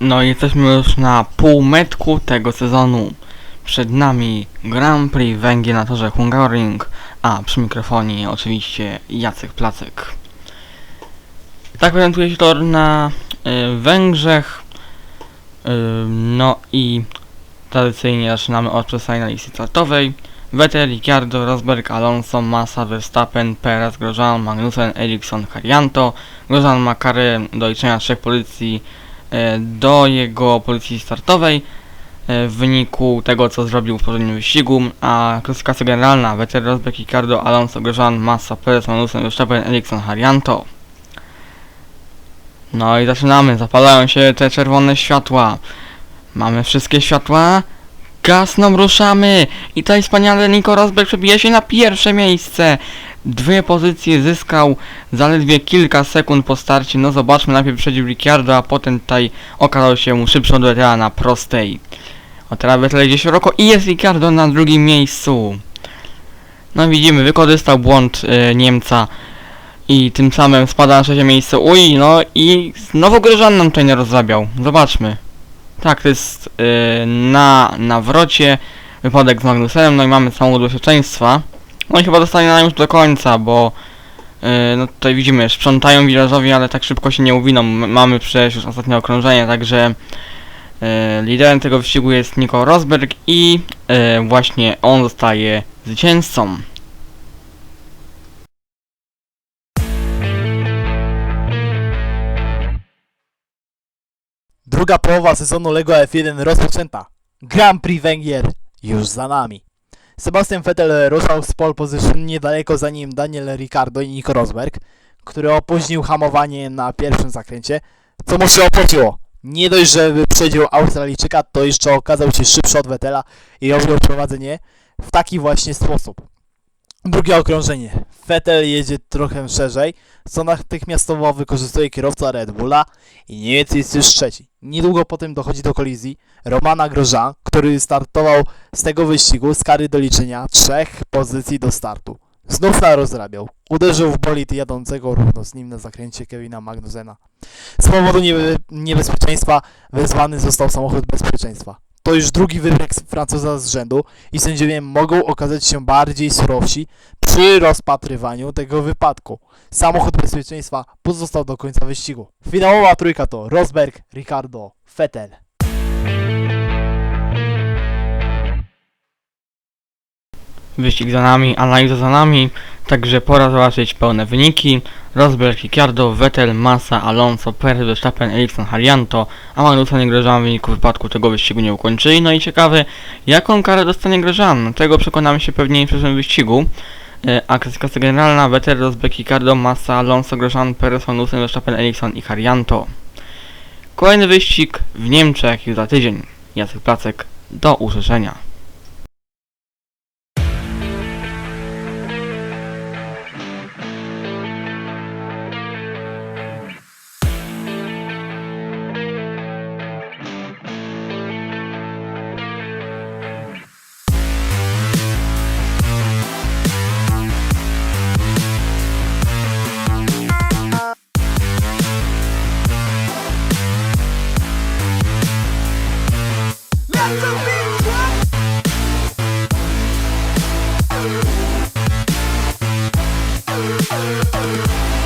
No i jesteśmy już na półmetku tego sezonu. Przed nami Grand Prix Węgier na torze Hungaroring, a przy mikrofonie oczywiście Jacek Placek. Tak prezentuje się tor na y, Węgrzech. Y, no i tradycyjnie zaczynamy od przedstawienia listy startowej. Vettel, Ricciardo, Rosberg, Alonso, Massa, Verstappen, Perez, Grosjean, Magnussen, Ericsson, Harjanto. Grosjean ma karę do liczenia trzech pozycji do jego pozycji startowej e, w wyniku tego, co zrobił w poprzednim wyścigu, a klasyfikacja generalna Vettel, Rosberg, Ricardo, Alonso, Grosjean, Massa, Perez, Magnussen, Verstappen, Ericsson, Harjanto. No i zaczynamy, zapalają się te czerwone światła. Mamy wszystkie światła. Gasną ruszamy! I tutaj wspaniale Nico Rosberg przebija się na pierwsze miejsce. Dwie pozycje zyskał zaledwie kilka sekund po starcie. No zobaczmy, najpierw przedził Ricciardo, a potem tutaj okazał się szybszy od Vettela na prostej. O teraz Vettel idzie szeroko i jest Ricciardo na drugim miejscu. No widzimy, wykorzystał błąd e, Niemca i tym samym spada na trzecie miejsce. Uj, no i znowu Grosjean nam tutaj nie rozrabiał. Zobaczmy. Tak, to jest e, na nawrocie wypadek z Magnussenem, no i mamy samochód bezpieczeństwa. No i chyba zostanie już do końca, bo e, no tutaj widzimy, sprzątają wilażowi, ale tak szybko się nie uwiną. Mamy przecież już ostatnie okrążenie, także e, liderem tego wyścigu jest Nico Rosberg i e, właśnie on zostaje zwycięzcą. Druga połowa sezonu LEGO F1 rozpoczęta. Grand Prix Węgier już za nami. Sebastian Vettel ruszał z pole position niedaleko za nim Daniel Ricciardo i Nico Rosberg, który opóźnił hamowanie na pierwszym zakręcie, co mu się opłaciło. Nie dość, że wyprzedził Australijczyka, to jeszcze okazał się szybszy od Vettela i objął prowadzenie w taki właśnie sposób. Drugie okrążenie. Vettel jedzie trochę szerzej, co natychmiastowo wykorzystuje kierowca Red Bulla i Niemiec jest już trzeci. Niedługo potem dochodzi do kolizji Romana Grosjean, który startował z tego wyścigu z kary do liczenia trzech pozycji do startu. Znów narozrabiał. Uderzył w bolid jadącego równo z nim na zakręcie Kevina Magnusena. Z powodu niebe niebezpieczeństwa wezwany został samochód bezpieczeństwa. To już drugi z Francuza z rzędu i sędziowie mogą okazać się bardziej surowsi przy rozpatrywaniu tego wypadku. Samochód bezpieczeństwa pozostał do końca wyścigu. Finałowa trójka to Rosberg, Ricardo, Vettel. Wyścig za nami, analiza za nami, także pora zobaczyć pełne wyniki. Rosberg, Ricciardo, Vettel, Massa, Alonso, Perez, Verstappen, Ericsson, Harjanto, a Magnussen i Grosjean w wyniku wypadku tego wyścigu nie ukończyli. No i ciekawe, jaką karę dostanie Grosjean? Tego przekonamy się pewnie w przyszłym wyścigu. E, A klasyfikacja generalna Vettel, Rosberg, Ricardo, Massa, Alonso, Grosjean, Perez, Magnussen, Verstappen, Ericsson i Harjanto. Kolejny wyścig w Niemczech już za tydzień. Jacek Placek, do usłyszenia. You.